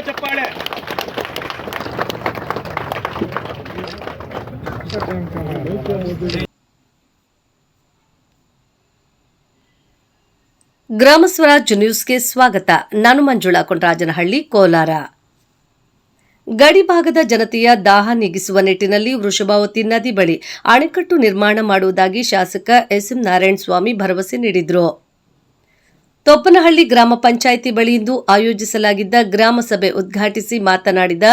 ಚಪ್ಪಾಳೆ. ಗ್ರಾಮ ಸ್ವರಾಜ್ ನ್ಯೂಸ್ಗೆ ಸ್ವಾಗತ. ನಾನು ಮಂಜುಳಾ ಕೊಂಡರಾಜನಹಳ್ಳಿ ಕೋಲಾರ. ಗಡಿ ಭಾಗದ ಜನತೆಯ ದಾಹ ನೀಗಿಸುವ ನಿಟ್ಟಿನಲ್ಲಿ ವೃಷಭಾವತಿ ನದಿ ಬಳಿ ಅಣೆಕಟ್ಟು ನಿರ್ಮಾಣ ಮಾಡುವುದಾಗಿ ಶಾಸಕ ಎಸ್ಎಂ ನಾರಾಯಣ ಸ್ವಾಮಿ ಭರವಸೆ ನೀಡಿದರು. ತೊಪ್ಪನಹಳ್ಳಿ ಗ್ರಾಮ ಪಂಚಾಯಿತಿ ಬಳಿಯಿಂದ ಆಯೋಜಿಸಲಾಗಿದ್ದ ಗ್ರಾಮ ಸಭೆ ಉದ್ಘಾಟಿಸಿ ಮಾತನಾಡಿದ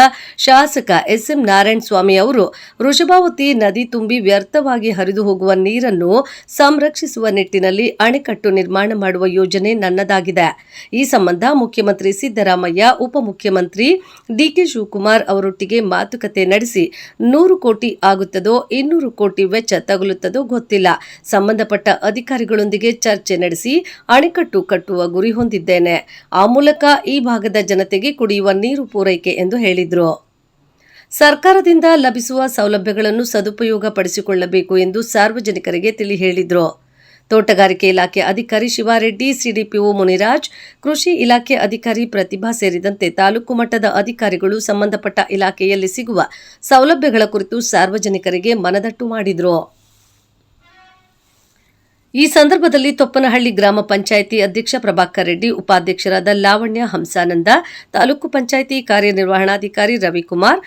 ಶಾಸಕ ಎಸ್ಎಂ ನಾರಾಯಣ ಸ್ವಾಮಿ ಅವರು, ವೃಷಭಾವತಿ ನದಿ ತುಂಬಿ ವ್ಯರ್ಥವಾಗಿ ಹರಿದು ಹೋಗುವ ನೀರನ್ನು ಸಂರಕ್ಷಿಸುವ ನಿಟ್ಟಿನಲ್ಲಿ ಅಣೆಕಟ್ಟು ನಿರ್ಮಾಣ ಮಾಡುವ ಯೋಜನೆ ನನ್ನದಾಗಿದೆ. ಈ ಸಂಬಂಧ ಮುಖ್ಯಮಂತ್ರಿ ಸಿದ್ದರಾಮಯ್ಯ, ಉಪಮುಖ್ಯಮಂತ್ರಿ ಡಿಕೆ ಶಿವಕುಮಾರ್ ಅವರೊಟ್ಟಿಗೆ ಮಾತುಕತೆ ನಡೆಸಿ ನೂರು ಕೋಟಿ ಆಗುತ್ತದೋ, ಇನ್ನೂರು ಕೋಟಿ ವೆಚ್ಚ ತಗುಲುತ್ತದೋ ಗೊತ್ತಿಲ್ಲ. ಸಂಬಂಧಪಟ್ಟ ಅಧಿಕಾರಿಗಳೊಂದಿಗೆ ಚರ್ಚೆ ನಡೆಸಿ ಅಣೆಕಟ್ಟು ಕಟ್ಟುವ ಗುರಿ ಹೊಂದಿದ್ದೇನೆ. ಆ ಮೂಲಕ ಈ ಭಾಗದ ಜನತೆಗೆ ಕುಡಿಯುವ ನೀರು ಪೂರೈಕೆ ಎಂದು ಹೇಳಿದರು. ಸರ್ಕಾರದಿಂದ ಲಭಿಸುವ ಸೌಲಭ್ಯಗಳನ್ನು ಸದುಪಯೋಗ ಪಡಿಸಿಕೊಳ್ಳಬೇಕು ಎಂದು ಸಾರ್ವಜನಿಕರಿಗೆ ತಿಳಿ ಹೇಳಿದರು ತೋಟಗಾರಿಕೆ ಇಲಾಖೆ ಅಧಿಕಾರಿ ಶಿವಾರೆಡ್ಡಿ, ಸಿಡಿಪಿಒ ಮುನಿರಾಜ್, ಕೃಷಿ ಇಲಾಖೆ ಅಧಿಕಾರಿ ಪ್ರತಿಭಾ ಸೇರಿದಂತೆ ತಾಲೂಕು ಮಟ್ಟದ ಅಧಿಕಾರಿಗಳು ಸಂಬಂಧಪಟ್ಟ ಇಲಾಖೆಯಲ್ಲಿ ಸಿಗುವ ಸೌಲಭ್ಯಗಳ ಕುರಿತು ಸಾರ್ವಜನಿಕರಿಗೆ ಮನದಟ್ಟು ಮಾಡಿದರು. ಈ ಸಂದರ್ಭದಲ್ಲಿ ತೊಪ್ಪನಹಳ್ಳಿ ಗ್ರಾಮ ಪಂಚಾಯಿತಿ ಅಧ್ಯಕ್ಷ ಪ್ರಭಾಕರ್ ರೆಡ್ಡಿ, ಉಪಾಧ್ಯಕ್ಷರಾದ ಲಾವಣ್ಯ ಹಂಸಾನಂದ, ತಾಲೂಕು ಪಂಚಾಯಿತಿ ಕಾರ್ಯನಿರ್ವಹಣಾಧಿಕಾರಿ ರವಿಕುಮಾರ್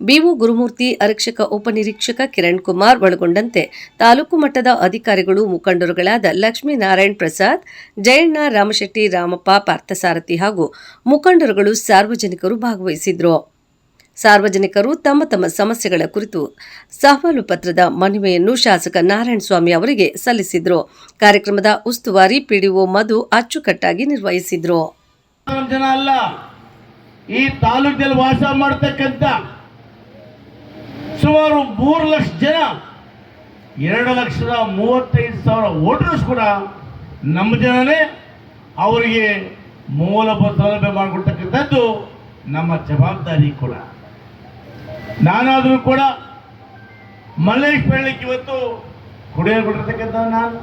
ಬಿವು ಗುರುಮೂರ್ತಿ ಆರಕ್ಷಕ ಉಪನಿರೀಕ್ಷಕ ಕಿರಣ್ ಕುಮಾರ್ ಒಳಗೊಂಡಂತೆ ತಾಲೂಕು ಮಟ್ಟದ ಅಧಿಕಾರಿಗಳು ಮುಖಂಡರುಗಳಾದ ಲಕ್ಷ್ಮೀನಾರಾಯಣ್ ಪ್ರಸಾದ್, ಜಯಣ್ಣ ರಾಮಶೆಟ್ಟಿ, ರಾಮಪ್ಪ ಪಾರ್ಥಸಾರಥಿ ಹಾಗೂ ಮುಖಂಡರುಗಳು ಸಾರ್ವಜನಿಕರು ಭಾಗವಹಿಸಿದ್ರು. ಸಾರ್ವಜನಿಕರು ತಮ್ಮ ತಮ್ಮ ಸಮಸ್ಯೆಗಳ ಕುರಿತು ಸವಾಲು ಪತ್ರದ ಮನವಿಯನ್ನು ಶಾಸಕ ನಾರಾಯಣಸ್ವಾಮಿ ಅವರಿಗೆ ಸಲ್ಲಿಸಿದ್ರು. ಕಾರ್ಯಕ್ರಮದ ಉಸ್ತುವಾರಿ ಪಿಡಿಒ ಮಧು ಅಚ್ಚುಕಟ್ಟಾಗಿ ನಿರ್ವಹಿಸಿದ್ರು. ಅಲ್ಲ, ಈ ತಾಲೂಕಿನಲ್ಲಿ ವಾಸ ಮಾಡತಕ್ಕಂತ ಸುಮಾರು ಮೂರು ಲಕ್ಷ ಜನ, ಎರಡು ಲಕ್ಷದ ಮೂವತ್ತೈದು ಸಾವಿರ ವೋಟರ್ಸ್ ಕೂಡ ನಮ್ಮ ಜನನೇ ಅವರಿಗೆ ಮೂಲಭೂತ ಸೌಲಭ್ಯ ಮಾಡಿಕೊಡ್ತಕ್ಕಂಥದ್ದು ನಮ್ಮ ಜವಾಬ್ದಾರಿ ಕೂಡ. ನಾನಾದರೂ ಕೂಡ ಮಲ್ಲೇಶ್ ಬೆಳ್ಳಕ್ಕೆ ಇವತ್ತು ಕುಡಿಯೋ ಕೊಟ್ಟಿರ್ತಕ್ಕಂಥ ನಾನು,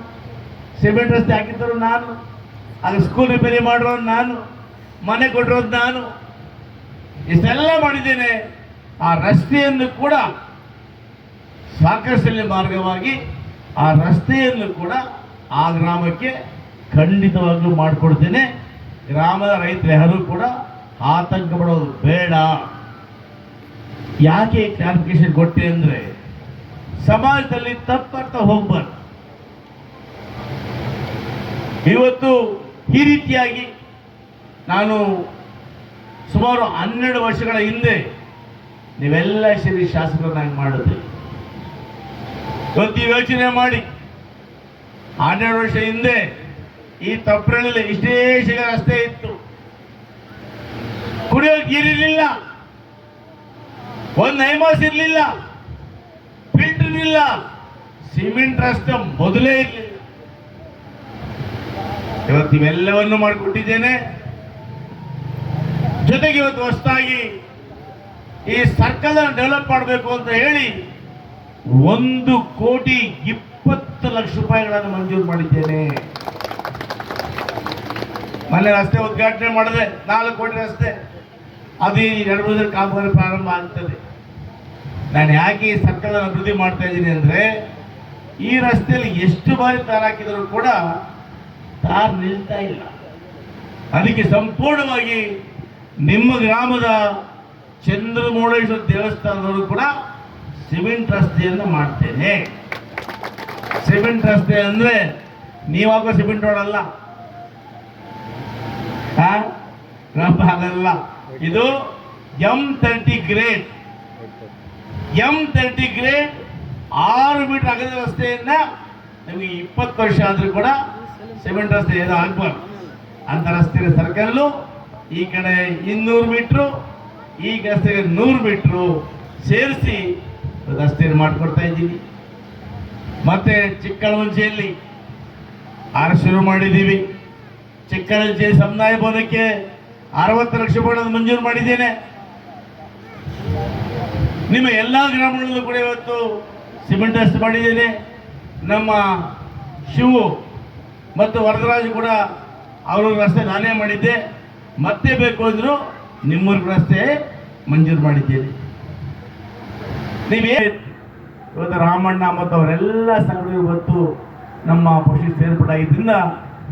ಸಿಮೆಂಟ್ ರಸ್ತೆ ಹಾಕಿದ್ದರು ನಾನು, ಅದು ಸ್ಕೂಲ್ ರಿಪೇರಿ ಮಾಡಿರೋದು ನಾನು, ಮನೆ ಕೊಟ್ಟಿರೋದು ನಾನು, ಇಷ್ಟೆಲ್ಲ ಮಾಡಿದ್ದೇನೆ. ಆ ರಸ್ತೆಯನ್ನು ಕೂಡ ಸಾಕಷ್ಟು ಮಾರ್ಗವಾಗಿ ಆ ರಸ್ತೆಯನ್ನು ಕೂಡ ಆ ಗ್ರಾಮಕ್ಕೆ ಖಂಡಿತವಾಗ್ಲೂ ಮಾಡಿಕೊಡ್ತೇನೆ. ಗ್ರಾಮದ ರೈತರು ಯಾರು ಕೂಡ ಆತಂಕ ಪಡೋದು ಬೇಡ. ಯಾಕೆ ಕ್ಲಾರಿಫಿಕೇಶನ್ ಕೊಟ್ಟೆ ಅಂದರೆ ಸಮಾಜದಲ್ಲಿ ತಪ್ಪರ್ಥ ಹೋಗ್ಬಾರ್ದು. ಇವತ್ತು ಈ ರೀತಿಯಾಗಿ ನಾನು ಸುಮಾರು ಹನ್ನೆರಡು ವರ್ಷಗಳ ಹಿಂದೆ ನೀವೆಲ್ಲ ಸೇರಿ ಶಾಸಕರನ್ನಾಗಿ ಮಾಡಿದ್ರಿ. ಇವತ್ತು ಯೋಚನೆ ಮಾಡಿ. ಹನ್ನೆರಡು ವರ್ಷ ಹಿಂದೆ ಈ ತಪ್ಪರಲ್ಲಿ ಇಷ್ಟೇ ರಸ್ತೆ ಇತ್ತು. ಕುಡಿಯೋಕೆ ನೀರಿರಲಿಲ್ಲ. ಒಂದು ನೈಮಾಸ್ ಇರಲಿಲ್ಲ, ಫಿಲ್ಟರ್ ಇಲ್ಲ, ಸಿಮೆಂಟ್ ರಸ್ತೆ ಮೊದಲೇ ಇರಲಿಲ್ಲ. ಇವತ್ತು ಇವೆಲ್ಲವನ್ನು ಮಾಡಿಕೊಟ್ಟಿದ್ದೇನೆ. ಜೊತೆಗೆ ಇವತ್ತು ಹೊಸದಾಗಿ ಈ ಸರ್ಕಲ್ ಡೆವಲಪ್ ಮಾಡಬೇಕು ಅಂತ ಹೇಳಿ ಒಂದು ಕೋಟಿ ಇಪ್ಪತ್ತು ಲಕ್ಷ ರೂಪಾಯಿಗಳನ್ನು ಮಂಜೂರು ಮಾಡಿದ್ದೇನೆ. ಮೊನ್ನೆ ರಸ್ತೆ ಉದ್ಘಾಟನೆ ಮಾಡಿದೆ, ನಾಲ್ಕು ಕೋಟಿ ರಸ್ತೆ. ಅದು ಈ ದಿನ ಕಾಮಗಾರಿ ಪ್ರಾರಂಭ ಆಗ್ತದೆ. ನಾನು ಯಾಕೆ ಈ ಸರ್ಕಾರ ಅಭಿವೃದ್ಧಿ ಮಾಡ್ತಾ ಇದ್ದೀನಿ ಅಂದರೆ, ಈ ರಸ್ತೆಯಲ್ಲಿ ಎಷ್ಟು ಬಾರಿ ತಾರ ಹಾಕಿದರೂ ಕೂಡ ತಾರ್ ನಿಲ್ತಾ ಇಲ್ಲ. ಅದಕ್ಕೆ ಸಂಪೂರ್ಣವಾಗಿ ನಿಮ್ಮ ಗ್ರಾಮದ ಚಂದ್ರಮೌಳೇಶ್ವರ ದೇವಸ್ಥಾನದವರು ಕೂಡ ಸಿಮೆಂಟ್ ರಸ್ತೆಯನ್ನು ಮಾಡ್ತೇನೆ. ಸಿಮೆಂಟ್ ರಸ್ತೆ ಅಂದರೆ ನೀವಾಗ ಸಿಮೆಂಟ್ ರೋಡ್ ಅಲ್ಲ ಆ? ಇದು M thirty grade M thirty grade ಆರು ಮೀಟರ್ ಅಗದ ರಸ್ತೆಯನ್ನ ನಮಗೆ ಇಪ್ಪತ್ತು ವರ್ಷ ಆದ್ರೂ ಕೂಡ ಸಿಮೆಂಟ್ ರಸ್ತೆ ಏನೋ ಆಗ್ಬಾರ್ದು ಅಂತ ರಸ್ತೆಯ ಸರ್ಕಲ್ಲು ಈ ಕಡೆ ಇನ್ನೂರು ಮೀಟ್ರು ಈ ರಸ್ತೆಗೆ ನೂರು ಮೀಟ್ರು ಸೇರಿಸಿ ರಸ್ತೆಯನ್ನು ಮಾಡಿಕೊಡ್ತಾ ಇದ್ದೀವಿ. ಮತ್ತೆ ಚಿಕ್ಕಳಮಂಚಿಯಲ್ಲಿ ಆರು ಶುರು ಮಾಡಿದ್ದೀವಿ. ಚಿಕ್ಕಳಂಚೆ ಸಮುದಾಯ ಭವನಕ್ಕೆ ಅರವತ್ತು ಲಕ್ಷ ರೂಪಾಯಿ ಮಂಜೂರು ಮಾಡಿದ್ದೇನೆ. ನಿಮ್ಮ ಎಲ್ಲ ಗ್ರಾಮಗಳಲ್ಲೂ ಕೂಡ ಇವತ್ತು ಸಿಮೆಂಟ್ ರಸ್ತೆ ಮಾಡಿದ್ದೇನೆ. ನಮ್ಮ ಶಿವು ಮತ್ತು ವರದರಾಜು ಕೂಡ ಅವರ ರಸ್ತೆ ನಾನೇ ಮಾಡಿದ್ದೆ. ಮತ್ತೆ ಬೇಕು ಅಂದರು ನಿಮ್ಮೂರ ರಸ್ತೆ ಮಂಜೂರು ಮಾಡಿದ್ದೇನೆ. ನೀವೇ ಇವತ್ತು ರಾಮಣ್ಣ ಮತ್ತು ಅವರೆಲ್ಲ ಸ್ಥಳಗಳು ಇವತ್ತು ನಮ್ಮ ಪಕ್ಷ ಸೇರ್ಪಡಾಗಿದ್ದರಿಂದ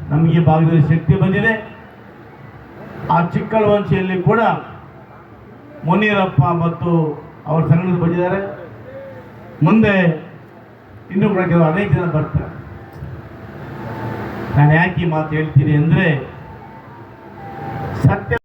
ನಮಗೆ ಭಾಗದಲ್ಲಿ ಶಕ್ತಿ ಬಂದಿದೆ. ಆ ಚಿಕ್ಕಳವಂಶಿಯಲ್ಲಿ ಕೂಡ ಮುನೀರಪ್ಪ ಮತ್ತು ಅವರ ಸಂಘದ ಬಂದಿದ್ದಾರೆ. ಮುಂದೆ ಇನ್ನೂ ಕೂಡ ಕೆಲವು ಅನೇಕ ಜನ ಬರ್ತಾರೆ. ನಾನು ಯಾಕೆ ಮಾತು ಹೇಳ್ತೀನಿ ಅಂದರೆ ಸತ್ಯ